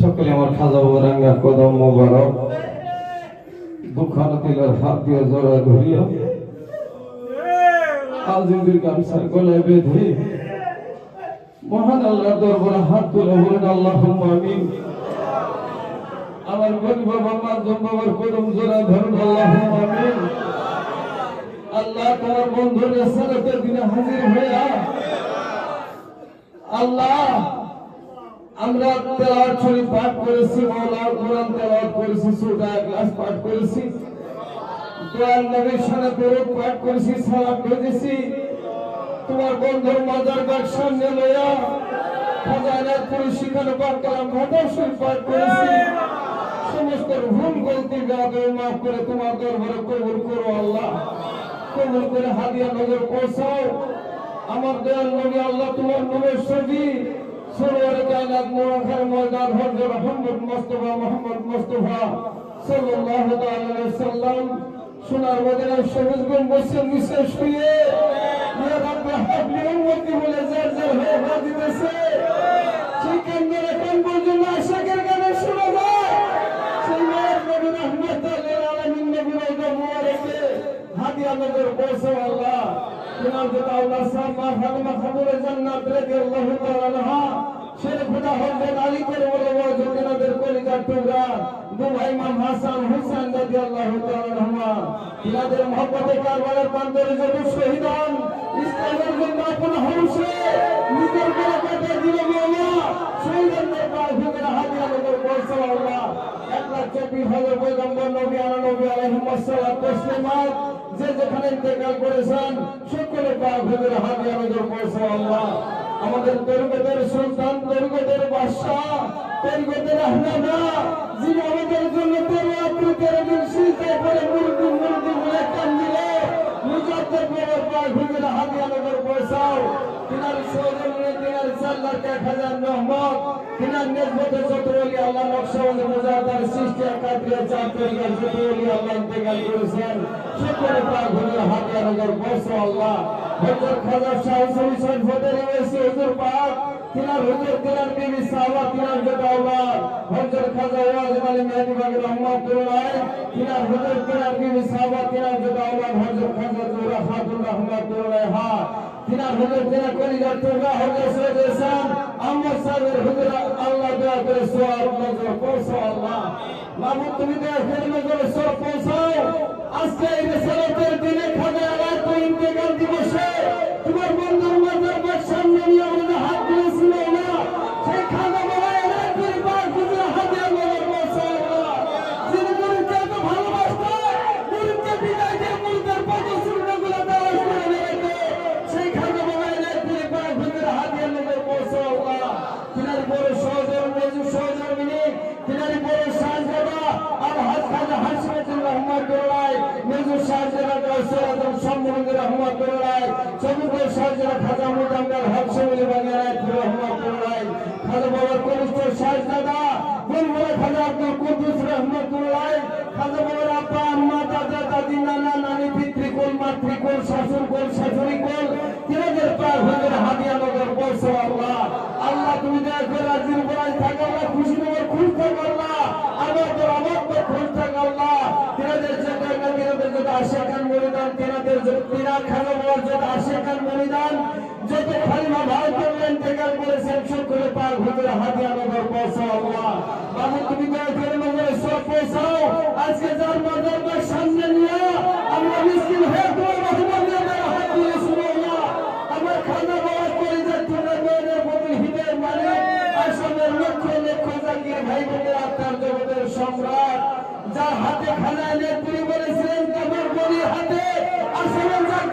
সকলে আমার খাজা রাঙ্গা কদম মোবারক। দুখানা তিলার হাত দিয়ে জড়া ধরিয়া আজিন্দির গামছার গলায় বেঁধে, মহান আল্লাহ দরবারে হাত তুলে বলেন আল্লাহ আমিন। আমার গরিব বাবা বাবার কদম জোড়া ধরুন আল্লাহ আমিন। আল্লাহ তোমার সালাতের দিনে হাজির হইয়া, আল্লাহ আমরা তেলাওয়াত শরীফ পাঠ করেছি মাওলার কোরআন তেলাওয়াত করেছি, সূরা ইখলাস পাঠ করেছি। দয়াল নবীর সাথে দরুদ পাঠ করেছি সালাম ভেজেছি তোমার বন্ধুর মাজার বাগ সামনে লইয়া খাজানার পরিশিখানে পাঠ কালাম ভাটা শরীফ পাঠ করেছি। সমস্ত ভুল গলতি গাবে মাফ করে তোমার দরবারে কবুল করো আল্লাহ। কবুল করে হাদিয়া নজর পৌঁছাও। আমার দয়াল নবী আল্লাহ তোমার নূরের ছবি সরোয়ারে কায়নাত মোরাখার ময়দান হযরত মুহাম্মদ মুস্তাফা মুহাম্মদ মুস্তাফা সাল্লাল্লাহু তাআলা আলাইহি সাল্লাম সোনার মদিনার সবুজ গম্বুজের নিচে শুয়ে ইয়া রাব্বি হাবলি উম্মতি বলে, জার জার হয়ে গানে শোনা যায় সেই মায়ের নবী রহমাতুল্লাহ আলামিন নবী রওজা মুবারকে হাদিয়া নজর পৌঁছে আল্লাহ খাতুনে জান্নাত রাদিয়াল্লাহু তাআলা আনহা শের খুদা হযরত আলী করে বলে বড় জগন্নাথের কলিজার টুকরা দু হাসান হুসাইন রাদিয়াল্লাহু তাআলা আনহুমা। তিনাদের মহব্বতে কারবালার প্রান্তরে যত শহীদ হন, ইসলামের জন্য আপন হংসে নিজের করে দিল মামা শহীদের পায় ভুগের হাতিয়া নগর পৌঁছে আল্লাহ। এক লাখ চব্বিশ হাজার পয়গম্বর নবী আনা নবী আলাইহিমুসসালাম তসলিমাত যে যেখানে ইন্তেকাল করেছেন, সকলে পাক ভেতরে হাতিয়া নজর পৌঁছে আল্লাহ। আমাদের তরিকতের সুলতান তরিকতের বাদশাহ তরিকতের আহনাদা যিনি আমাদের জন্য তেরো রাত্রি তেরো দিন সিজদায় করে মুরগি মুরগি বলে কান মুজাদ্দের বাবার পাক ভেতরে হাতিয়া পৌঁছাও তিনার সৌজন্যে তিনার সাল্লার এক হাজার নহমত তিনার নেজবতে যত বলি আল্লাহ নকশাবন্দি মুজাদার সৃষ্টি একাত্রিয়া চার যত আল্লাহ ইন্তেকাল করেছেন। সকলে পাক ভেতরে হাতিয়া নজর পৌঁছো আল্লাহ হজর খাজা শাহ সরিষার ভোটের রয়েছে হুজুর পাক তিনার হুজুর তিনার বিবি সাহাবা তিনার যত আওলাদ হজর খাজা ওয়াজিব আলী মেহদি বাগের রহমাতুল্লাহ তিনার হুজুর তিনার বিবি সাহাবা তিনার যত আওলাদ হজর খাজা জোরা খাতুন রহমাতুল্লাহ হা তিনার হুজুর তিনার কলিজার টুকরা হজর সৈয়দ হুজুর এই রেসালতের দিনে শাহজাদা গাউসুল আজম সম্মানিত রহমাতুল্লাহ চমুকের শাহজাদা খাজা মুজাম্মেল হক শমিল বাগেরা রহমাতুল্লাহ খাজা বাবার কনিষ্ঠ শাহজাদা বুলবুল খাজা আব্দুল কুদ্দুস রহমাতুল্লাহ খাজা বাবার আব্বা আম্মা দাদা দাদি নানা নানি পিতৃকুল মাতৃকুল শাশুড়কুল শাশুড়িকুল তিনাদের পার হুজুর হাদিয়া নগর বলছো আল্লাহ আল্লাহ তুমি দয়া করে রাজির বলাই থাকো আল্লাহ খুশি নগর খুশ থাকো আল্লাহ আমার তো আমার তো খুশ থাকো আল্লাহ তিনাদের জায়গায় না যত আশেখান মরিদান, তিনাদের যত তিনা খানো বলার যত আশেখান মরিদান, যত খালিমা ভারতের ইন্তেকাল করেছেন, সকলে পার হুজুর হাদিয়া নগর পৌঁছো আল্লাহ। বাবু, তুমি দয়া করে নগরে সব পৌঁছাও। আজকে যার মাদার সামনে নিয়ে আমরা মিসকিন হয়ে তোমার হাত দিয়ে আল্লাহ আমার খাজা বাবা করে যে তোমরা মেয়েদের প্রতি হৃদয়ের মালিক আসামের লক্ষ লক্ষ জাতির ভাই বোনের আত্মার জগতের সম্রাট, যার হাতে তোমার বলির হাতে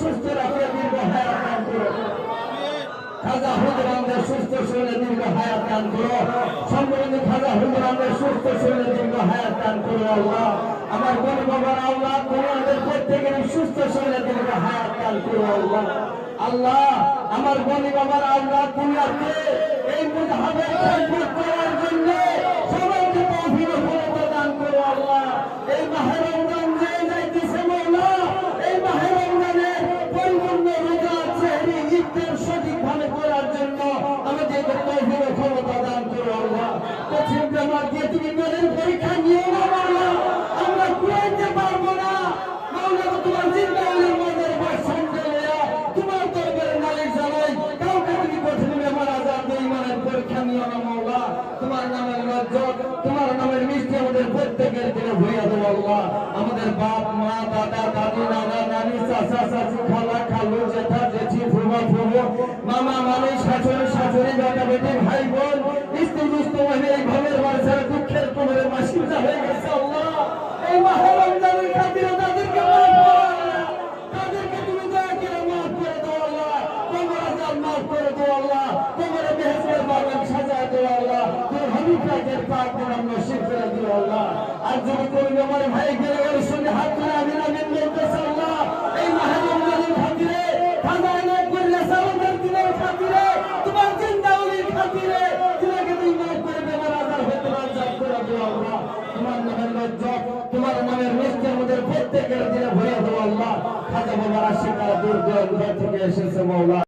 সুস্থ রাখিয়ে দীর্ঘ হায়াত দান করো খাজা হুজুর আমাদের সুস্থ শরীরে দীর্ঘ হায়াত দান করো। সম্মানিত খাজা হুজুর আমাদের সুস্থ শরীরে দীর্ঘ হায়াত দান করো আল্লাহ। আমার কোন বাবার আল্লাহ, তোমাদের প্রত্যেকের সুস্থ শরীরে দীর্ঘ হায়াত দান করো আল্লাহ। আল্লাহ, আমার গনি বাবার আল্লাহ আজকে এই মুজাহাবের করার জন্য আমাদের বাপ, মা, দাদা, দাদি, নানা, নানি, চাচা, চাচি, খালা, খালু, জেঠা, জেঠি ফুমা ফুমু মামা, মামি, শাশুড়ি শাশুড়ি, বেটা, বেটি, ভাই, বোন, স্ত্রী, দুস্থ, মহিলা, এই ঘরের বাড়ির দুঃখের কোমরে মাসিজা হয়ে গেছে আল্লাহ। এই মাহে রমজানের খাতিরে আর যদি তুমি আমার ভাই গেলে সঙ্গে হাত ধরে আমিন আমিন বলতেছে আল্লাহ এই মাহে রমজানের খাতিরে খাজায় না করলে সালাতের দিনের খাতিরে, তোমার জিন্দাউলির খাতিরে, তোমাকে তুমি মাফ করে বেমার আজার হতে রাজ্জাক করে দিও আল্লাহ তোমার নামের লজ্জত তোমার নামের থেকে এসেছে মৌলা।